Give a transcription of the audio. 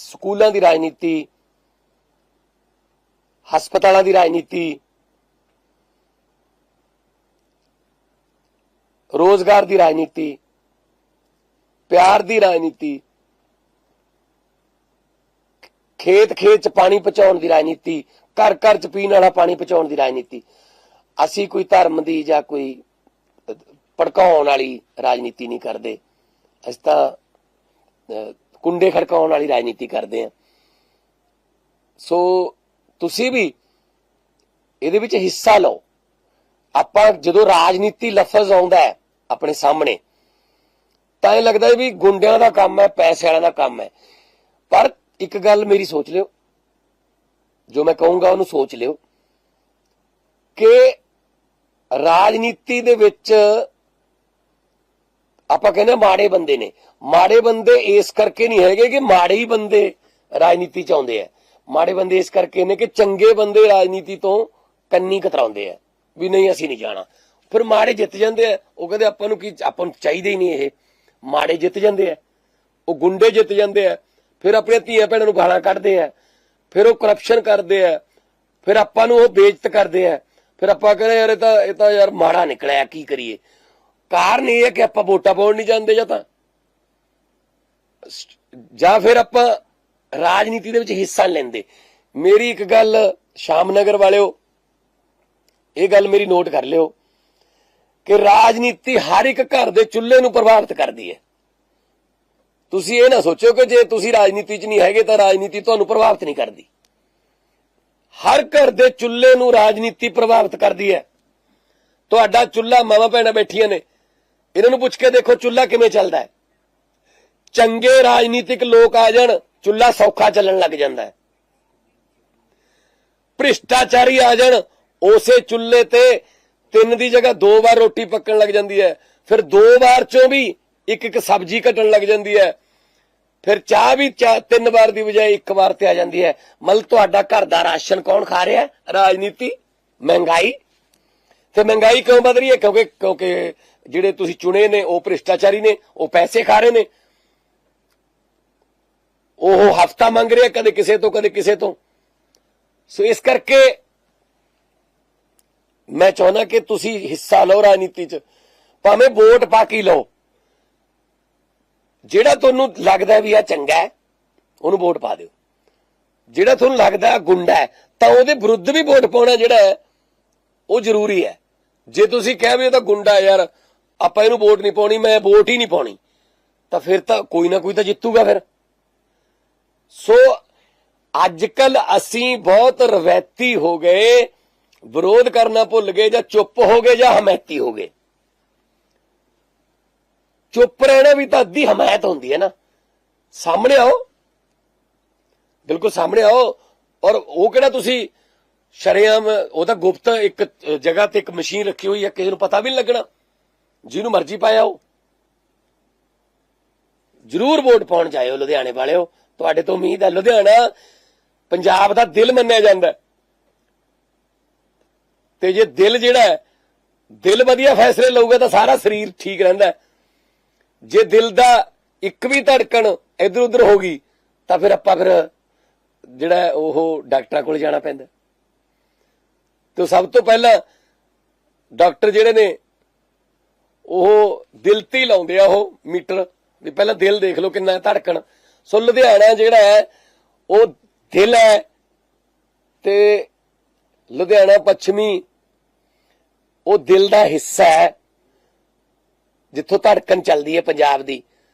ਸਕੂਲਾਂ ਦੀ ਰਾਜਨੀਤੀ, ਹਸਪਤਾਲਾਂ ਦੀ ਰਾਜਨੀਤੀ, ਰੋਜ਼ਗਾਰ ਦੀ ਰਾਜਨੀਤੀ, ਪਿਆਰ ਦੀ ਰਾਜਨੀਤੀ, ਖੇਤ ਖੇਤ ਚ ਪਾਣੀ ਪਹੁੰਚਾਉਣ ਦੀ ਰਾਜਨੀਤੀ, ਘਰ ਘਰ ਚ ਪੀਣ ਵਾਲਾ ਪਾਣੀ ਪਹੁੰਚਾਉਣ ਦੀ ਰਾਜਨੀਤੀ, ਅਸੀਂ ਕੋਈ ਧਰਮ ਦੀ ਜਾਂ ਕੋਈ ਭੜਕਾਉਣ ਵਾਲੀ ਰਾਜਨੀਤੀ ਨਹੀਂ ਕਰਦੇ। ਅਸੀਂ ਤਾਂ ਕੁੰਡੇ ਖੜਕਾਉਣ ਵਾਲੀ ਰਾਜਨੀਤੀ ਕਰਦੇ ਆ। ਸੋ ਤੁਸੀਂ ਵੀ ਇਹਦੇ ਵਿੱਚ ਹਿੱਸਾ ਲਓ। ਆਪਾਂ ਜਦੋਂ ਰਾਜਨੀਤੀ ਲਫ਼ਜ਼ ਆਉਂਦਾ ਹੈ ਆਪਣੇ ਸਾਹਮਣੇ, ਤਾਂ ਇਹ ਲੱਗਦਾ ਵੀ ਗੁੰਡਿਆਂ ਦਾ ਕੰਮ ਹੈ, ਪੈਸੇ ਵਾਲਿਆਂ ਦਾ ਕੰਮ ਹੈ। ਪਰ ਇੱਕ ਗੱਲ ਮੇਰੀ ਸੋਚ ਲਿਓ, ਜੋ ਮੈਂ ਕਹੂੰਗਾ ਉਹਨੂੰ ਸੋਚ ਲਿਓ, ਕਿ ਰਾਜਨੀਤੀ ਦੇ ਵਿੱਚ ਆਪਾਂ ਕਹਿੰਦੇ ਮਾੜੇ ਬੰਦੇ ਨੇ। ਮਾੜੇ ਬੰਦੇ ਇਸ ਕਰਕੇ ਨਹੀਂ ਹੈਗੇ ਕਿ ਮਾੜੇ ਹੀ ਬੰਦੇ ਰਾਜਨੀਤੀ ਚ ਆਉਂਦੇ ਆ। ਮਾੜੇ ਬੰਦੇ ਇਸ ਕਰਕੇ ਨੇ ਕਿ ਚੰਗੇ ਬੰਦੇ ਰਾਜਨੀਤੀ ਤੋਂ ਕੰਨੀ ਕਤਰਾਉਂਦੇ ਆ ਵੀ ਨਹੀਂ, ਅਸੀਂ ਨਹੀਂ ਜਾਣਾ। ਫਿਰ ਮਾੜੇ ਜਿੱਤ ਜਾਂਦੇ ਆ। ਉਹ ਕਹਿੰਦੇ ਆਪਾਂ ਨੂੰ ਕੀ, ਆਪਾਂ ਨੂੰ ਚਾਹੀਦੇ ਹੀ ਨਹੀਂ ਇਹ। ਮਾੜੇ ਜਿੱਤ ਜਾਂਦੇ ਆ। ਉਹ ਗੁੰਡੇ ਜਿੱਤ ਜਾਂਦੇ ਆ। ਫਿਰ ਆਪਣੇ ਧੀਆਂ ਭੈਣਾਂ ਨੂੰ ਗਾਲਾਂ ਕੱਢਦੇ ਆ। ਫਿਰ ਉਹ ਕਰਪਸ਼ਨ ਕਰਦੇ ਆ। ਫਿਰ ਆਪਾਂ ਨੂੰ ਉਹ ਬੇਇੱਜ਼ਤ ਕਰਦੇ ਆ। ਫਿਰ ਆਪਾਂ ਕਹਿੰਦੇ ਯਾਰ ਇਹ ਤਾਂ ਇਹ ਤਾਂ ਯਾਰ ਮਾੜਾ ਨਿਕਲਿਆ, ਕੀ ਕਰੀਏ? ਕਾਰਨ ਇਹ ਹੈ ਕਿ ਆਪਾਂ ਵੋਟਾਂ ਪਾਉਣ ਨਹੀਂ ਜਾਂਦੇ ਜਾਂ ਤਾਂ। ਜਾਂ ਫਿਰ ਆਪਾਂ ਰਾਜਨੀਤੀ ਦੇ ਵਿੱਚ ਹਿੱਸਾ ਲੈਂਦੇ। ਮੇਰੀ ਇੱਕ ਗੱਲ ਸ਼ਾਮਨਗਰ ਵਾਲਿਓ, ਇਹ ਗੱਲ ਮੇਰੀ ਨੋਟ ਕਰ ਲਿਓ ਕਿ ਰਾਜਨੀਤੀ ਹਰ ਇੱਕ ਘਰ ਦੇ ਚੁੱਲ੍ਹੇ ਨੂੰ ਪ੍ਰਭਾਵਿਤ ਕਰਦੀ ਹੈ। ਤੁਸੀਂ ਇਹ ਨਾ ਸੋਚੋ ਕਿ ਜੇ ਤੁਸੀਂ ਰਾਜਨੀਤੀ 'ਚ ਨਹੀਂ ਹੈਗੇ ਤਾਂ ਰਾਜਨੀਤੀ ਤੁਹਾਨੂੰ ਪ੍ਰਭਾਵਿਤ ਨਹੀਂ ਕਰਦੀ। ਹਰ ਘਰ ਦੇ ਚੁੱਲ੍ਹੇ ਨੂੰ ਰਾਜਨੀਤੀ ਪ੍ਰਭਾਵਿਤ ਕਰਦੀ ਹੈ। ਤੁਹਾਡਾ ਚੁੱਲ੍ਹਾ ਮਾਵਾਂ ਭੈਣਾਂ ਬੈਠੀਆਂ ਨੇ। ਇਹਨਾਂ ਨੂੰ ਪੁੱਛ ਕੇ ਦੇਖੋ ਚੁੱਲ੍ਹਾ ਕਿਵੇਂ ਚੱਲਦਾ ਹੈ। ਚੰਗੇ ਰਾਜਨੀਤਿਕ ਲੋਕ ਆ ਜਾਣ, ਚੁੱਲ੍ਹਾ ਸੌਖਾ ਚੱਲਣ ਲੱਗ ਜਾਂਦਾ ਹੈ। ਭ੍ਰਿਸ਼ਟਾਚਾਰੀ ਆ ਜਾਣ, ਉਸੇ ਚੁੱਲ੍ਹੇ ਤੇ ਤਿੰਨ ਦੀ ਜਗ੍ਹਾ ਦੋ ਵਾਰ ਰੋਟੀ ਪੱਕਣ ਲੱਗ ਜਾਂਦੀ ਹੈ, ਫਿਰ ਦੋ ਵਾਰ ਚੋਂ ਵੀ ਇੱਕ ਇੱਕ ਸਬਜ਼ੀ ਕੱਟਣ ਲੱਗ ਜਾਂਦੀ ਹੈ, ਫਿਰ ਚਾਹ ਵੀ ਚਾਹ ਤਿੰਨ ਵਾਰ ਦੀ ਬਜਾਏ ਇੱਕ ਵਾਰ ਤੇ ਆ ਜਾਂਦੀ ਹੈ। ਮਤਲਬ ਤੁਹਾਡਾ ਘਰ ਦਾ ਰਾਸ਼ਨ ਕੌਣ ਖਾ ਰਿਹਾ ਰਾਜਨੀਤੀ, ਮਹਿੰਗਾਈ ਤੇ ਮਹਿੰਗਾਈ ਕਿਉਂ ਵਧ ਰਹੀ ਹੈ? ਕਿਉਂਕਿ ਕਿਉਂਕਿ ਜਿਹੜੇ ਤੁਸੀਂ ਚੁਣੇ ਨੇ, ਉਹ ਭ੍ਰਿਸ਼ਟਾਚਾਰੀ ਨੇ, ਉਹ ਪੈਸੇ ਖਾ ਰਹੇ ਨੇ। ਉਹ ਹਫਤਾ ਮੰਗ ਰਿਹਾ ਕਦੇ ਕਿਸੇ ਤੋਂ, ਕਦੇ ਕਿਸੇ ਤੋਂ। ਸੋ ਇਸ ਕਰਕੇ ਮੈਂ ਚਾਹੁੰਦਾ ਕਿ ਤੁਸੀਂ ਹਿੱਸਾ ਲਓ ਰਾਜਨੀਤੀ 'ਚ। ਭਾਵੇਂ ਵੋਟ ਪਾ ਕੇ ਲਓ। ਜਿਹੜਾ ਤੁਹਾਨੂੰ ਲੱਗਦਾ ਵੀ ਆ ਚੰਗਾ ਹੈ, ਉਹਨੂੰ ਵੋਟ ਪਾ ਦਿਓ। ਜਿਹੜਾ ਤੁਹਾਨੂੰ ਲੱਗਦਾ ਗੁੰਡਾ ਹੈ, ਤਾਂ ਉਹਦੇ ਵਿਰੁੱਧ ਵੀ ਵੋਟ ਪਾਉਣਾ ਜਿਹੜਾ ਹੈ, ਉਹ ਜ਼ਰੂਰੀ ਹੈ। ਜੇ ਤੁਸੀਂ ਕਹਿ ਵੀ ਇਹ ਤਾਂ ਗੁੰਡਾ ਯਾਰ, ਆਪਾਂ ਇਹਨੂੰ ਵੋਟ ਨਹੀਂ ਪਾਉਣੀ, ਮੈਂ ਵੋਟ ਹੀ ਨਹੀਂ ਪਾਉਣੀ, ਤਾਂ ਫਿਰ ਤਾਂ ਕੋਈ ਨਾ ਕੋਈ ਤਾਂ ਜਿੱਤੂਗਾ ਫਿਰ। ਸੋ ਅੱਜ ਕੱਲ ਅਸੀਂ ਬਹੁਤ ਰਵੈਤੀ ਹੋ ਗਏ, ਵਿਰੋਧ ਕਰਨਾ ਭੁੱਲ ਗਏ ਜਾਂ ਚੁੱਪ ਹੋ ਗਏ ਜਾਂ ਹਮਾਇਤੀ ਹੋ ਗਏ। ਚੁੱਪ ਰਹਿਣਾ ਵੀ ਤਾਂ ਅੱਧੀ ਹਮਾਇਤ ਹੁੰਦੀ ਹੈ ਨਾ। ਸਾਹਮਣੇ ਆਓ। ਬਿਲਕੁਲ ਸਾਹਮਣੇ ਆਓ। ਔਰ ਉਹ ਕਿਹੜਾ ਤੁਸੀਂ ਸ਼ਰੇਆਮ ਉਹਦਾ ਗੁਪਤ ਇੱਕ ਜਗ੍ਹਾ ਤੇ ਇੱਕ ਮਸ਼ੀਨ ਰੱਖੀ ਹੋਈ ਹੈ, ਕਿਸੇ ਨੂੰ ਪਤਾ ਵੀ ਨਹੀਂ ਲੱਗਣਾ। ਜਿਹਨੂੰ ਮਰਜ਼ੀ ਪਾਇਆ ਉਹ। ਜ਼ਰੂਰ ਵੋਟ ਪਾਉਣ ਜਾਇਓ ਲੁਧਿਆਣੇ ਵਾਲਿਓ। ਤੁਹਾਡੇ ਤੋਂ ਉਮੀਦ ਹੈ, ਲੁਧਿਆਣਾ ਪੰਜਾਬ ਦਾ ਦਿਲ ਮੰਨਿਆ ਜਾਂਦਾ ਤੇ ਜੇ ਦਿਲ ਜਿਹੜਾ ਦਿਲ ਵਧੀਆ ਫੈਸਲੇ ਲਊਗਾ ਤਾਂ ਸਾਰਾ ਸਰੀਰ ਠੀਕ ਰਹਿੰਦਾ ਜੇ ਦਿਲ ਦਾ ਇੱਕ ਵੀ ਧੜਕਣ ਇਧਰ ਉਧਰ ਹੋ ਗਈ, ਤਾਂ ਫਿਰ ਆਪਾਂ ਫਿਰ ਜਿਹੜਾ ਉਹ ਡਾਕਟਰਾਂ ਕੋਲ ਜਾਣਾ ਪੈਂਦਾ ਤੇ ਸਭ ਤੋਂ ਪਹਿਲਾਂ ਡਾਕਟਰ ਜਿਹੜੇ ਨੇ, ਉਹ ਦਿਲ ਤੇ ਹੀ ਲਾਉਂਦੇ ਆ ਉਹ ਮੀਟਰ, ਵੀ ਪਹਿਲਾਂ ਦਿਲ ਦੇਖ ਲਓ ਕਿੰਨਾ ਧੜਕਣ। ਸੋ ਲੁਧਿਆਣਾ ਜਿਹੜਾ ਹੈ, ਉਹ ਦਿਲ ਹੈ ਤੇ ਲੁਧਿਆਣਾ ਪੱਛਮੀ, ਉਹ ਦਿਲ ਦਾ ਹਿੱਸਾ ਹੈ, ਜਿੱਥੋਂ ਧੜਕਣ ਚੱਲਦੀ ਹੈ ਪੰਜਾਬ ਦੀ।